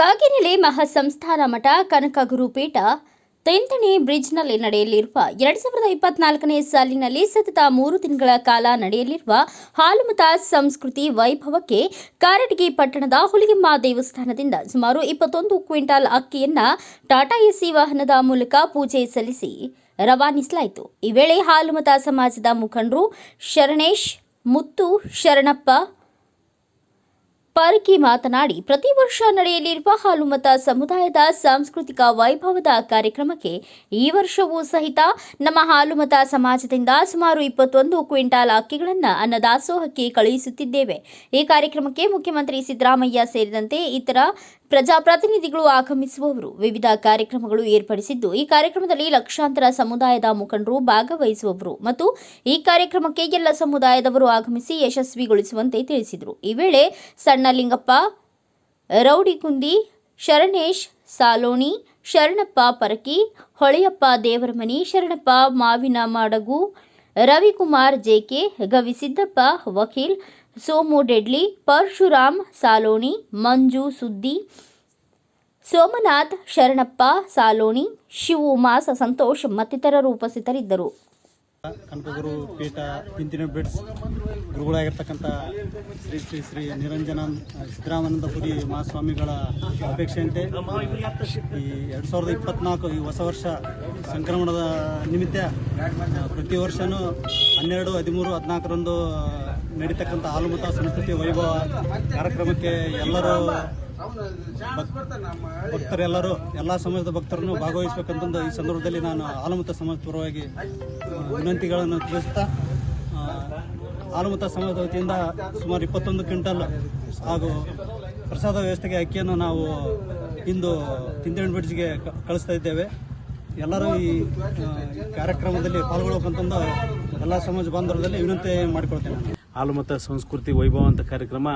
ಮಹಾಸಂಸ್ಥಾನ ಮಠ, ಕನಕ ಗುರುಪೀಠ, ತೆಂತಣಿ ಬ್ರಿಡ್ಜ್ನಲ್ಲಿ ನಡೆಯಲಿರುವ ಎರಡು ಸಾವಿರದ ಇಪ್ಪತ್ನಾಲ್ಕನೇ ಸಾಲಿನಲ್ಲಿ ಸತತ ಮೂರು ದಿನಗಳ ಕಾಲ ನಡೆಯಲಿರುವ ಹಾಲುಮತ ಸಂಸ್ಕೃತಿ ವೈಭವಕ್ಕೆ ಕಾರಟಗಿ ಪಟ್ಟಣದ ಹುಲಿಗೆಮ್ಮ ದೇವಸ್ಥಾನದಿಂದ ಸುಮಾರು ಇಪ್ಪತ್ತೊಂದು ಕ್ವಿಂಟಾಲ್ ಅಕ್ಕಿಯನ್ನ ಟಾಟಾ ಎಸಿ ವಾಹನದ ಮೂಲಕ ಪೂಜೆ ಸಲ್ಲಿಸಿ ರವಾನಿಸಲಾಯಿತು. ಈ ವೇಳೆ ಹಾಲುಮತ ಸಮಾಜದ ಮುಖಂಡರು ಶರಣೇಶ್, ಮುತ್ತು ಶರಣಪ್ಪ ಪರಕಿ ಮಾತನಾಡಿ, ಪ್ರತಿ ವರ್ಷ ನಡೆಯಲಿರುವ ಹಾಲುಮತ ಸಮುದಾಯದ ಸಾಂಸ್ಕೃತಿಕ ವೈಭವದ ಕಾರ್ಯಕ್ರಮಕ್ಕೆ ಈ ವರ್ಷವೂ ಸಹಿತ ನಮ್ಮ ಹಾಲುಮತ ಸಮಾಜದಿಂದ ಸುಮಾರು ಇಪ್ಪತ್ತೊಂದು ಕ್ವಿಂಟಾಲ್ ಅಕ್ಕಿಗಳನ್ನು ಅನ್ನದಾಸೋಹಕ್ಕೆ ಕಳುಹಿಸುತ್ತಿದ್ದೇವೆ. ಈ ಕಾರ್ಯಕ್ರಮಕ್ಕೆ ಮುಖ್ಯಮಂತ್ರಿ ಸಿದ್ದರಾಮಯ್ಯ ಸೇರಿದಂತೆ ಇತರ ಪ್ರಜಾಪ್ರತಿನಿಧಿಗಳು ಆಗಮಿಸುವವರು. ವಿವಿಧ ಕಾರ್ಯಕ್ರಮಗಳು ಏರ್ಪಡಿಸಿದ್ದು, ಈ ಕಾರ್ಯಕ್ರಮದಲ್ಲಿ ಲಕ್ಷಾಂತರ ಸಮುದಾಯದ ಮುಖಂಡರು ಭಾಗವಹಿಸುವವರು ಮತ್ತು ಈ ಕಾರ್ಯಕ್ರಮಕ್ಕೆ ಎಲ್ಲ ಸಮುದಾಯದವರು ಆಗಮಿಸಿ ಯಶಸ್ವಿಗೊಳಿಸುವಂತೆ ತಿಳಿಸಿದರು. ಈ ವೇಳೆ ಸಣ್ಣ ಲಿಂಗಪ್ಪ ರೌಡಿಕುಂದಿ, ಶರಣೇಶ್ ಸಾಲೋಣಿ, ಶರಣಪ್ಪ ಪರಕಿ, ಹೊಳೆಯಪ್ಪ ದೇವರಮನಿ, ಶರಣಪ್ಪ ಮಾವಿನ ಮಾಡಗು ರವಿಕುಮಾರ್ ಜೆಕೆ ಗವಿಸಿದ್ದಪ್ಪ ವಕೀಲ್ ಸೋಮು ಡೆಡ್ಲಿ, ಪರಶುರಾಮ್ ಸಾಲೋಣಿ, ಮಂಜು ಸುದ್ದಿ, ಸೋಮನಾಥ್ ಶರಣಪ್ಪ ಸಾಲೋಣಿ, ಶಿವು ಮಾಸ ಸಂತೋಷ್ ಮತ್ತಿತರರು ಉಪಸ್ಥಿತರಿದ್ದರು. ಕನಕಗುರು ಪೀಠ ಪಿಂತಿನ ಬಿಡ್ಸ್ ಗುರುಗಳಾಗಿರ್ತಕ್ಕಂಥ ಶ್ರೀ ಶ್ರೀ ಶ್ರೀ ನಿರಂಜನ ಸಿದ್ದರಾಮಾನಂದಪುರಿ ಮಹಾಸ್ವಾಮಿಗಳ ಅಪೇಕ್ಷೆಯಂತೆ ಈ ಎರಡು ಸಾವಿರದ ಇಪ್ಪತ್ನಾಲ್ಕು ಈ ಹೊಸ ವರ್ಷ ಸಂಕ್ರಮಣದ ನಿಮಿತ್ತ ಪ್ರತಿ ವರ್ಷವೂ ಹನ್ನೆರಡು, ಹದಿಮೂರು, ಹದಿನಾಲ್ಕರಂದು ನಡೀತಕ್ಕಂಥ ಹಾಲುಮತ ಸಂಸ್ಕೃತಿ ವೈಭವ ಕಾರ್ಯಕ್ರಮಕ್ಕೆ ಎಲ್ಲರೂ ಭಕ್- ಭಕ್ತರೆಲ್ಲರೂ, ಎಲ್ಲ ಸಮಾಜದ ಭಕ್ತರನ್ನು ಭಾಗವಹಿಸಬೇಕಂತಂದು ಈ ಸಂದರ್ಭದಲ್ಲಿ ನಾನು ಹಾಲುಮತ ಸಮಾಜ ಪರವಾಗಿ ವಿನಂತಿಗಳನ್ನು ತಿಳಿಸ್ತಾ ಆಲಮತ ಸಮಾಜದ ವತಿಯಿಂದ ಸುಮಾರು ಇಪ್ಪತ್ತೊಂದು ಕ್ವಿಂಟಲ್ ಹಾಗೂ ಪ್ರಸಾದ ವ್ಯವಸ್ಥೆಗೆ ಅಕ್ಕಿಯನ್ನು ನಾವು ಇಂದು ತಿಂದಣಿ ಬ್ರಿಡ್ಜ್ಗೆ ಕಳಿಸ್ತಾ ಇದ್ದೇವೆ. ಎಲ್ಲರೂ ಈ ಕಾರ್ಯಕ್ರಮದಲ್ಲಿ ಪಾಲ್ಗೊಳ್ಳಬೇಕಂತಂದು ಎಲ್ಲ ಸಮಾಜ ಬಾಂಧವರಲ್ಲಿ ವಿನಂತಿ ಮಾಡಿಕೊಳ್ತೇನೆ ಹಾಲುಮತ ಸಂಸ್ಕೃತಿ ವೈಭವ ಅಂತ ಕಾರ್ಯಕ್ರಮ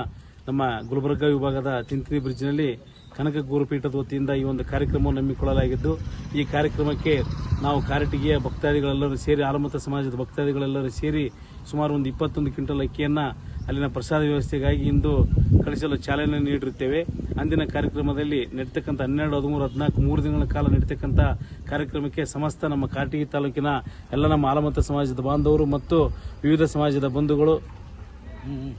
ನಮ್ಮ ಗುಲ್ಬರ್ಗ ವಿಭಾಗದ ತಿಂತಿನಿ ಬ್ರಿಡ್ಜ್ನಲ್ಲಿ ಕನಕ ಗುರುಪೀಠದ ವತಿಯಿಂದ ಈ ಒಂದು ಕಾರ್ಯಕ್ರಮವನ್ನು ಹಮ್ಮಿಕೊಳ್ಳಲಾಗಿದ್ದು, ಈ ಕಾರ್ಯಕ್ರಮಕ್ಕೆ ನಾವು ಕಾರಟಗಿಯ ಭಕ್ತಾದಿಗಳೆಲ್ಲರೂ ಸೇರಿ, ಆಲಮತ ಸಮಾಜದ ಭಕ್ತಾದಿಗಳೆಲ್ಲರೂ ಸೇರಿ ಸುಮಾರು ಒಂದು ಇಪ್ಪತ್ತೊಂದು ಕ್ವಿಂಟಲ್ ಅಕ್ಕಿಯನ್ನು ಅಲ್ಲಿನ ಪ್ರಸಾದ ವ್ಯವಸ್ಥೆಗಾಗಿ ಇಂದು ಕಳಿಸಲು ಚಾಲನೆ ನೀಡಿರುತ್ತೇವೆ. ಅಂದಿನ ಕಾರ್ಯಕ್ರಮದಲ್ಲಿ ನಡೀತಕ್ಕಂಥ ಹನ್ನೆರಡು, ಹದಿಮೂರು, ಹದಿನಾಲ್ಕು, ಮೂರು ದಿನಗಳ ಕಾಲ ನಡೀತಕ್ಕಂಥ ಕಾರ್ಯಕ್ರಮಕ್ಕೆ ಸಮಸ್ತ ನಮ್ಮ ಕಾರಟಗಿ ತಾಲೂಕಿನ ಎಲ್ಲ ನಮ್ಮ ಆಲಮತ ಸಮಾಜದ ಬಾಂಧವರು ಮತ್ತು ವಿವಿಧ ಸಮಾಜದ ಬಂಧುಗಳು 嗯